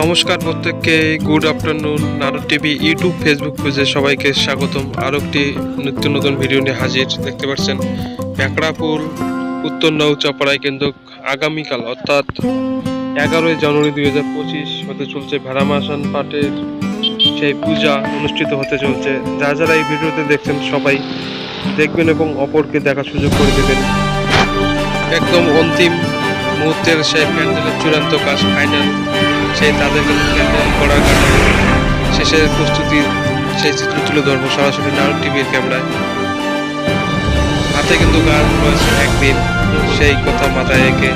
নমস্কার প্রত্যেককে, good afternoon, Narad TV, YouTube, Facebook পেজে সবাইকে স্বাগতম। আরও একটি নিত্য নতুন ভিডিও নিয়ে হাজির দেখতে পাচ্ছেন প্যাকড়াপুর উত্তর নৌ নৌচাপাড়ায় কিন্তু আগামীকাল, অর্থাৎ এগারোই জানুয়ারি দুই হাজার পঁচিশ হতে চলছে ভেড়ামাসান পাটের সেই পূজা অনুষ্ঠিত হতে চলছে। যা যারা এই ভিডিওতে দেখছেন সবাই দেখবেন এবং অপরকে দেখার সুযোগ করে দেবেন। একদম অন্তিম মুহূর্তের সেই প্যান্ডেলের চূড়ান্ত কাজ ফাইনাল সেই তাদের কিন্তু প্যান্ডেল করার কারণে শেষের প্রস্তুতির সেই চিত্র তুলে ধরবো সরাসরি নারদ টিভির ক্যামেরায়। হাতে কিন্তু গান রয়েছে একদিন, সেই কথা মাথায় রেখে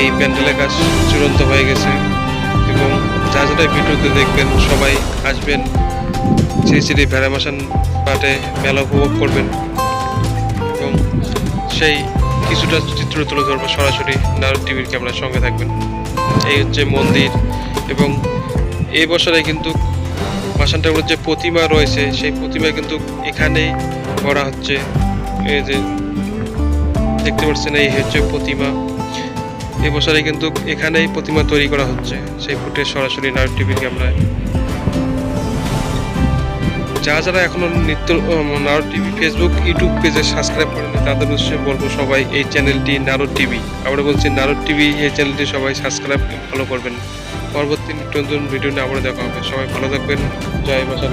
এই প্যান্ডেলের কাজ চূড়ান্ত হয়ে গেছে। এবং যা যারা ভিডিওতে দেখবেন, সবাই আসবেন, শ্রী শ্রী ভেড়ামাসান পাটে মেলা উপভোগ করবেন। এবং সেই কিছুটা চিত্র তুলে ধরবো। সরাসরি নারদ টিভির ক্যামেরার সঙ্গে থাকবেন। এই হচ্ছে মন্দির এবং এই বছরে কিন্তু মাসান ঠাকুরের যে প্রতিমা রয়েছে, সেই প্রতিমা কিন্তু এখানেই করা হচ্ছে। এই যে দেখতে পাচ্ছেন, এই হচ্ছে প্রতিমা। এই বছরে কিন্তু এখানেই প্রতিমা তৈরি করা হচ্ছে। সেই ফুটেজ সরাসরি নারদ টিভির ক্যামেরায়। যারা যারা এখনও নিত্য নারদ টিভি ফেসবুক ইউটিউব পেজে সাবস্ক্রাইব করেনি, তাদের উদ্দেশ্যে বলব সবাই এই চ্যানেলটি নারদ টিভি। আমরা বলছি নারদ টিভি, এই চ্যানেলটি সবাই সাবস্ক্রাইব ফলো করবেন। পরবর্তী নিত্য নতুন ভিডিও নিয়ে আবার দেখা হবে। সবাই ভালো থাকবেন। জয় বাসার